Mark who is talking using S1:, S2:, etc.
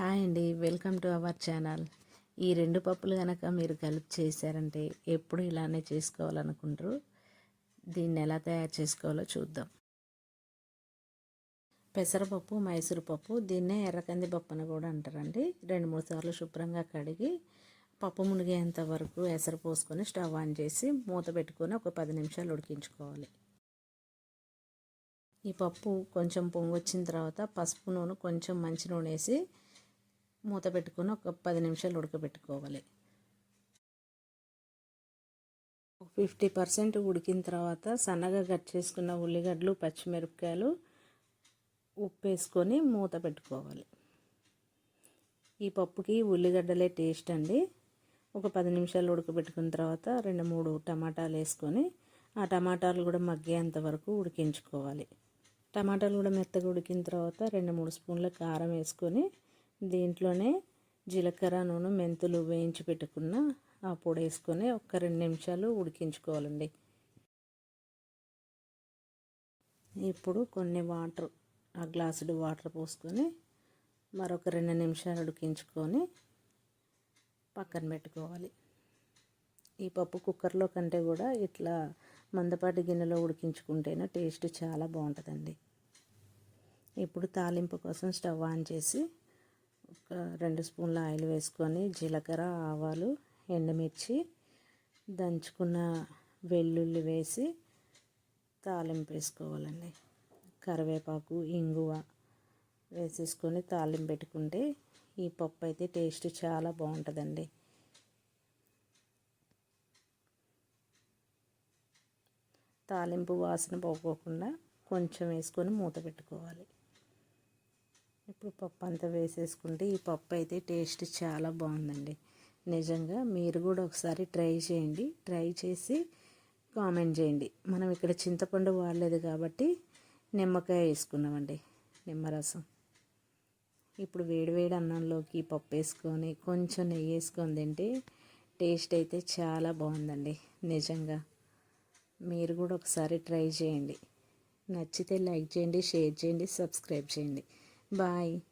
S1: Hi అండి. Welcome to our channel. ఈ రెండు పప్పులు కనుక మీరు కలిపి చేశారంటే ఎప్పుడు ఇలానే చేసుకోవాలనుకుంటారు? దీన్ని ఎలా తయారు చేసుకోవాలో చూద్దాం. పెసరపప్పు మైసూరుపప్పు దీన్నే ఎర్రకంది పప్పు అని కూడా అంటారండి. రెండు మూడు సార్లు శుభ్రంగా కడిగి పప్పు మునిగేంత వరకు ఎసరు పోసుకొని స్టవ్ ఆన్ చేసి మూత పెట్టుకొని ఒక పది నిమిషాలు ఉడికించుకోవాలి. ఈ పప్పు కొంచెం పొంగు వచ్చిన తర్వాత పసుపు నూనె కొంచెం మంచి నూనె వేసి మూత పెట్టుకొని ఒక పది నిమిషాలు ఉడకబెట్టుకోవాలి. ఫిఫ్టీ పర్సెంట్ ఉడికిన తర్వాత సన్నగా కట్ చేసుకున్న ఉల్లిగడ్డలు పచ్చిమిరపకాయలు ఉప్పు వేసుకొని మూత పెట్టుకోవాలి. ఈ పప్పుకి ఉల్లిగడ్డలే టేస్ట్ అండి. ఒక పది నిమిషాలు ఉడకబెట్టుకున్న తర్వాత రెండు మూడు టమాటాలు వేసుకొని ఆ టమాటాలు కూడా మగ్గేంత వరకు ఉడికించుకోవాలి. టమాటాలు కూడా మెత్తగా ఉడికిన తర్వాత రెండు మూడు స్పూన్ల కారం వేసుకొని దీంట్లోనే జీలకర్ర నూనె మెంతులు వేయించి పెట్టుకున్న ఆ పొడి వేసుకొని ఒక రెండు నిమిషాలు ఉడికించుకోవాలండి. ఇప్పుడు కొన్ని వాటర్ ఆ గ్లాసుడు వాటర్ పోసుకొని మరొక రెండు నిమిషాలు ఉడికించుకొని పక్కన పెట్టుకోవాలి. ఈ పప్పు కుక్కర్లో కంటే కూడా ఇట్లా మందపాటి గిన్నెలో ఉడికించుకుంటేనే టేస్ట్ చాలా బాగుంటుందండి. ఇప్పుడు తాలింపు కోసం స్టవ్ ఆన్ చేసి ఒక రెండు స్పూన్ల ఆయిల్ వేసుకొని జీలకర్ర ఆవాలు ఎండుమిర్చి దంచుకున్న వెల్లుల్లి వేసి తాలింపు వేసుకోవాలండి. కరివేపాకు ఇంగువ వేసేసుకొని తాలింపు పెట్టుకుంటే ఈ పప్పు అయితే టేస్ట్ చాలా బాగుంటుందండి. తాలింపు వాసన పోకోకుండా కొంచెం వేసుకొని మూత పెట్టుకోవాలి. ఇప్పుడు పప్పు అంతా వేసేసుకుంటే ఈ పప్పు అయితే టేస్ట్ చాలా బాగుందండి. నిజంగా మీరు కూడా ఒకసారి ట్రై చేయండి. ట్రై చేసి కామెంట్ చేయండి. మనం ఇక్కడ చింతపండు వాడలేదు కాబట్టి నిమ్మకాయ వేసుకున్నామండి నిమ్మరసం. ఇప్పుడు వేడివేడి అన్నంలోకి పప్పు వేసుకొని కొంచెం నెయ్యి వేసుకొని తింటే టేస్ట్ అయితే చాలా బాగుందండి. నిజంగా మీరు కూడా ఒకసారి ట్రై చేయండి. నచ్చితే లైక్ చేయండి షేర్ చేయండి సబ్స్క్రైబ్ చేయండి. Bye.